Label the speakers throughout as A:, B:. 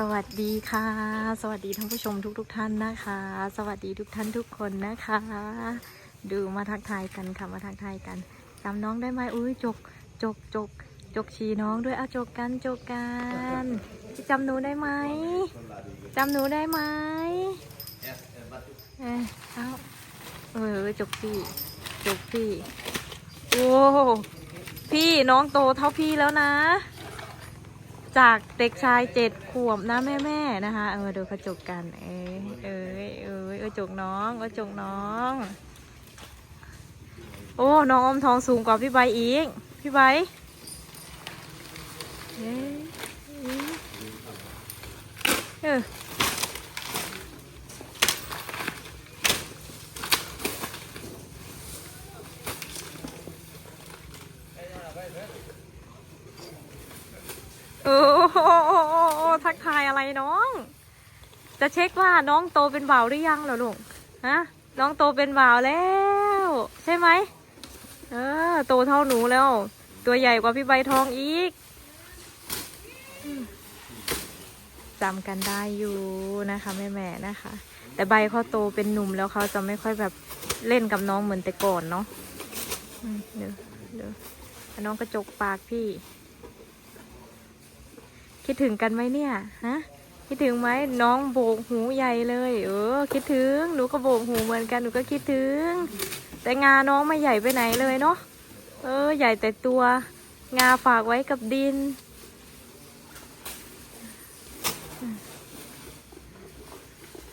A: สวัสดีค่ะ สวัสดีท่านผู้ชมทุกๆทท่านนะคะ สวัสดีทุกท่านทุกคนนะคะ ดูมาทักทายกันค่ะมาทักทายกันจำน้องได้ไหมอุ้ยจกจกจกจกชีน้องด้วยเอาจกกันจกกันจำหนูได้ไหมจำหนูได้ไหมเอยเอาเออจกพี่จกพี่โอ้พี่น้องโตเท่าพี่แล้วนะ จากเด็กชายเจ็ดขวบนะแม่แม่นะคะเออดูกระจกกัน เอ้ยเอ้ยเอ้ยกระจกน้องกระจกน้อง โอ้น้องอมทองสูงกว่าพี่ใบอีก พี่ใบเอ้ยเอ โอ้โหทักทายอะไรน้อง จะเช็คว่าน้องโตเป็นบ่าวหรือยังเหรอลูกฮะน้องโตเป็นบ่าวแล้ว ใช่ไหมเออโตเท่าหนูแล้ว ตัวใหญ่กว่าพี่ใบทองอีกจำกันได้อยู่นะคะแม่แม่นะคะ แต่ใบเขาโตเป็นหนุ่มแล้วเขาจะไม่ค่อยแบบเล่นกับน้องเหมือนแต่ก่อนเนาะเดี๋ยวเดี๋ยวน้องกระจกปากพี่ คิดถึงกันไหมเนี่ยฮะคิดถึงไหมน้องโบกหูใหญ่เลย เออ คิดถึงหนูก็โบกหูเหมือนกันหนูก็คิดถึง แต่งาน้องไม่ใหญ่ไปไหนเลยเนาะเออ ใหญ่แต่ตัวงาฝากไว้กับดิน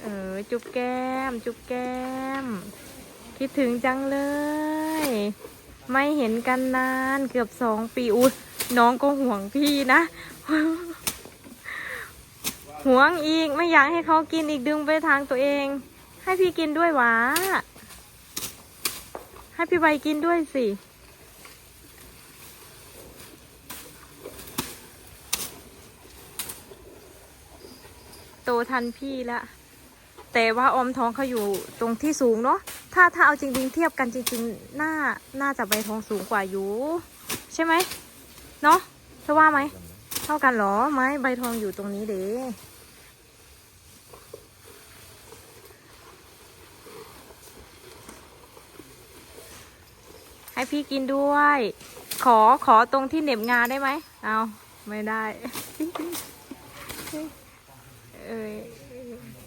A: เออ จุ๊บแก้ม จุ๊บแก้ม คิดถึงจังเลย ไม่เห็นกันนานเกือบสองปีอุ้ยน้องก็ห่วงพี่นะ ห่วงอีกไม่อยากให้เขากินอีกดึงไปทางตัวเอง ให้พี่กินด้วยวะให้พี่ใบกินด้วยสิ โตทันพี่ละ แต่ว่าออมท้องเขาอยู่ตรงที่สูงเนาะถ้าถ้าเอาจริงๆเทียบกันจริงๆหน่าน่าจะใบทองสูงกว่าอยู่ ใช่ไหมเนาะเธอว่าไหมเท่ากันหรอไม้ใบทองอยู่ตรงนี้เด้ ให้พี่กินด้วย ขอขอตรงที่เหน็บงาได้ไหม เอาไม่ได้ เอ้ย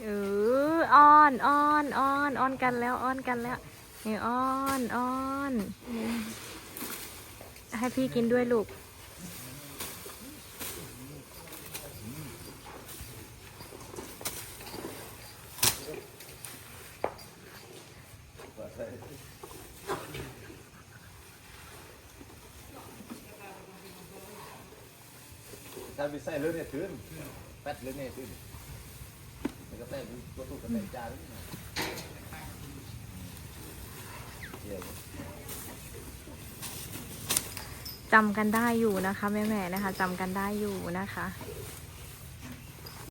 A: เอออ้อนอ้อนอ้อนอ้อนกันแล้วอ้อนกันแล้วนี่อ้อนอ้อน ให้พี่กินด้วยลูก
B: ถ้าไปใส่เลือดเนี่ยถืนแป๊ดเลือดเนี่ยถืนมันก็แต่ตัวตู้ก็แต่จาน
A: จำกันได้อยู่นะคะแม่ๆนะคะจำกันได้อยู่นะคะ